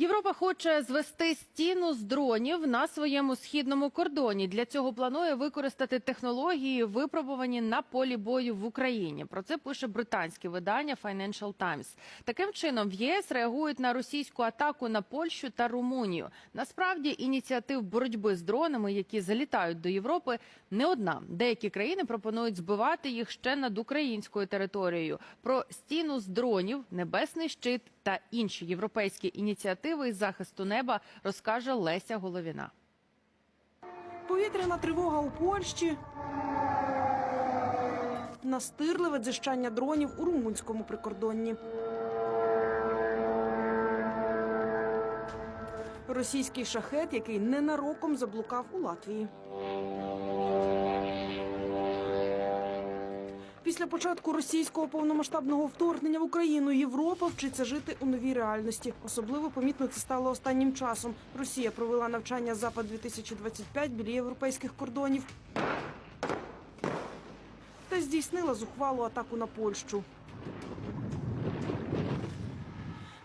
Європа хоче звести стіну з дронів на своєму східному кордоні. Для цього планує використати технології, випробувані на полі бою в Україні. Про це пише британське видання Financial Times. Таким чином, в ЄС реагують на російську атаку на Польщу та Румунію. Насправді, ініціатив боротьби з дронами, які залітають до Європи, не одна. Деякі країни пропонують збивати їх ще над українською територією. Про стіну з дронів, небесний щит та інші європейські ініціативи із захисту неба розкаже Леся Головіна. Повітряна тривога у Польщі. Настирливе дзищання дронів у румунському прикордонні. Російський шахет, який ненароком заблукав у Латвії. Після початку російського повномасштабного вторгнення в Україну Європа вчиться жити у новій реальності. Особливо помітно це стало останнім часом. Росія провела навчання Запад 2025 біля європейських кордонів та здійснила зухвалу атаку на Польщу.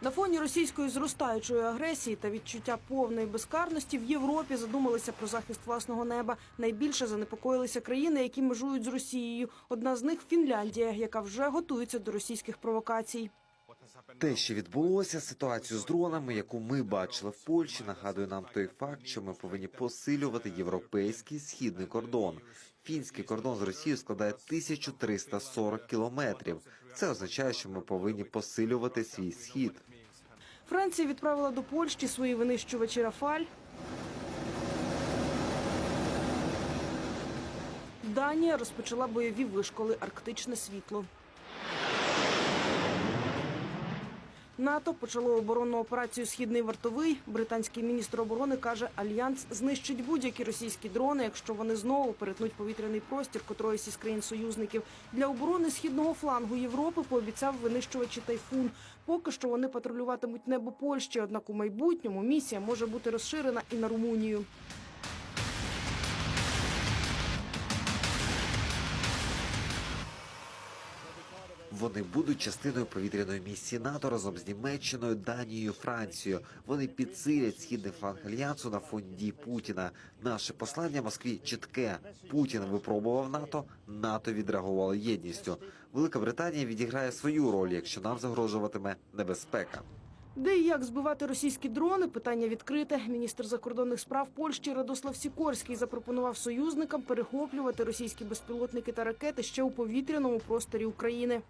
На фоні російської зростаючої агресії та відчуття повної безкарності в Європі задумалися про захист власного неба. Найбільше занепокоїлися країни, які межують з Росією. Одна з них Фінляндія, яка вже готується до російських провокацій. Те, що відбулося, ситуацію з дронами, яку ми бачили в Польщі, нагадує нам той факт, що ми повинні посилювати європейський східний кордон. Фінський кордон з Росією складає 1340 кілометрів. Це означає, що ми повинні посилювати свій схід. Франція відправила до Польщі свої винищувачі Рафаль. Данія розпочала бойові вишколи Арктичне світло. НАТО почало оборонну операцію Східний вартовий. Британський міністр оборони каже, альянс знищить будь-які російські дрони, якщо вони знову перетнуть повітряний простір котроїсь із країн союзників. Для оборони східного флангу Європи пообіцяв винищувачі тайфун. Поки що вони патрулюватимуть небо Польщі. Однак у майбутньому місія може бути розширена і на Румунію. Вони будуть частиною повітряної місії НАТО разом з Німеччиною, Данією, Францією. Вони підсилять східний фланг альянсу на фоні дій Путіна. Наше послання Москві чітке. Путін випробував НАТО. НАТО відреагувало єдністю. Велика Британія відіграє свою роль, якщо нам загрожуватиме небезпека. Де і як збивати російські дрони? Питання відкрите. Міністр закордонних справ Польщі Радослав Сікорський запропонував союзникам перехоплювати російські безпілотники та ракети ще у повітряному просторі України.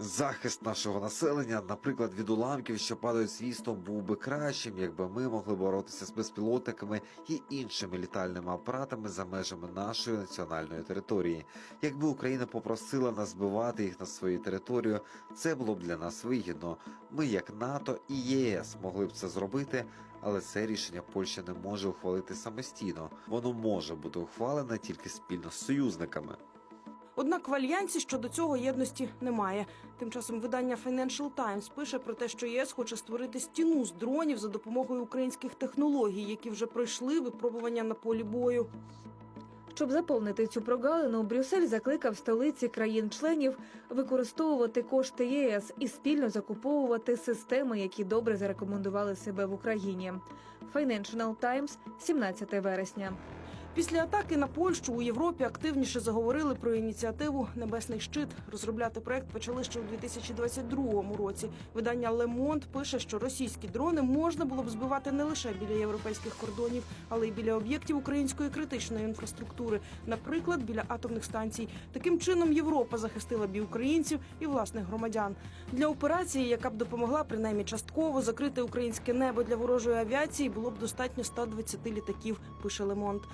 Захист нашого населення, наприклад, від уламків, що падають свістом, був би кращим, якби ми могли боротися з безпілотниками і іншими літальними апаратами за межами нашої національної території. Якби Україна попросила нас збивати їх на свою територію, це було б для нас вигідно. Ми, як НАТО і ЄС, могли б це зробити, але це рішення Польща не може ухвалити самостійно. Воно може бути ухвалене тільки спільно з союзниками. Однак в альянсі щодо цього єдності немає. Тим часом видання Financial Times пише про те, що ЄС хоче створити стіну з дронів за допомогою українських технологій, які вже пройшли випробування на полі бою. Щоб заповнити цю прогалину, Брюссель закликав столиці країн-членів використовувати кошти ЄС і спільно закуповувати системи, які добре зарекомендували себе в Україні. Financial Times, 17 вересня. Після атаки на Польщу у Європі активніше заговорили про ініціативу Небесний щит. Розробляти проект почали ще у 2022 році. Видання Monde пише, що російські дрони можна було б збивати не лише біля європейських кордонів, але й біля об'єктів української критичної інфраструктури, наприклад, біля атомних станцій. Таким чином Європа захистила б і українців і власних громадян. Для операції, яка б допомогла принаймні частково закрити українське небо для ворожої авіації, було б достатньо 120 літаків. Пише Monde.